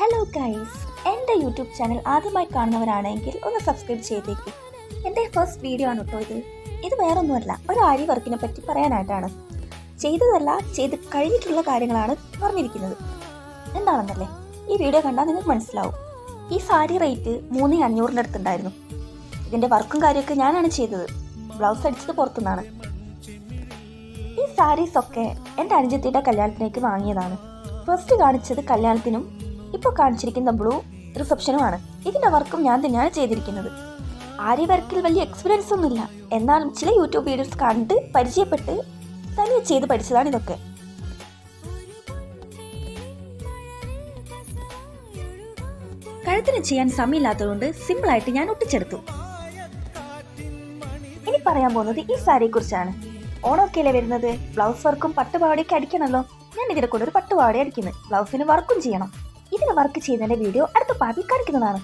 Hello guys എന്റെ YouTube channel ആദ്യമായി കാണുന്നവരാണെങ്കിൽ ഒന്ന് സബ്സ്ക്രൈബ് ചെയ്തേക്ക്. എന്റെ ഫസ്റ്റ് വീഡിയോ ആണ് കേട്ടോ ഇത്. ഇത് വേറൊന്നുമല്ല ഒരു ആരി വർക്കിനെ പറ്റി പറയാനായിട്ടാണ്. ചെയ്തതല്ല ചെയ്ത് കഴിഞ്ഞിട്ടുള്ള കാര്യങ്ങളാണ് പറഞ്ഞിരിക്കുന്നത്. എന്താണെന്നല്ലേ? ഈ വീഡിയോ കണ്ടാൽ നിങ്ങൾക്ക് മനസ്സിലാവും. ഈ സാരി റേറ്റ് മൂന്ന് അഞ്ഞൂറിന്റെ അടുത്തുണ്ടായിരുന്നു. ഇതിന്റെ വർക്കും കാര്യമൊക്കെ ഞാനാണ് ചെയ്തത്. ബ്ലൗസ് അടിച്ചത് പുറത്തുനിന്നാണ്. ഈ സാരീസൊക്കെ എന്റെ അനുജത്തിയുടെ കല്യാണത്തിലേക്ക് വാങ്ങിയതാണ്. ഫസ്റ്റ് കാണിച്ചത് കല്യാണത്തിനും ഇപ്പോൾ കാണിച്ചിരിക്കുന്ന ബ്ലൂ റിസപ്ഷനുമാണ്. ഇതിന്റെ വർക്കും ഞാൻ തന്നെയാണ് ചെയ്തിരിക്കുന്നത്. ആര്യ വർക്കിൽ വലിയ എക്സ്പീരിയൻസ് ഒന്നുമില്ല. എന്നാലും ചില യൂട്യൂബ് വീഡിയോസ് കണ്ട് പരിചയപ്പെട്ട് തനിയെ ചെയ്ത് പഠിച്ചതാണ് ഇതൊക്കെ. കഴുത്തിന് ചെയ്യാൻ സമയമില്ലാത്തതുകൊണ്ട് സിമ്പിളായിട്ട് ഞാൻ ഒട്ടിച്ചെടുത്തു. ഇനി പറയാൻ പോകുന്നത് ഈ സാരിയെ കുറിച്ചാണ് ഓണമൊക്കെ അല്ലേ വരുന്നത്? ബ്ലൗസ് വർക്കും പട്ടുപാവാടയൊക്കെ അടിക്കണമല്ലോ. ഞാൻ ഇതിനെ കൂടെ ഒരു പട്ടുപാവാട അടിക്കുന്നത് ബ്ലൗസിന് വർക്കും ചെയ്യണം. ഇതിന് വർക്ക് ചെയ്യുന്നതിന്റെ വീഡിയോ അടുത്ത പാർട്ടിൽ കാണിക്കുന്നതാണ്.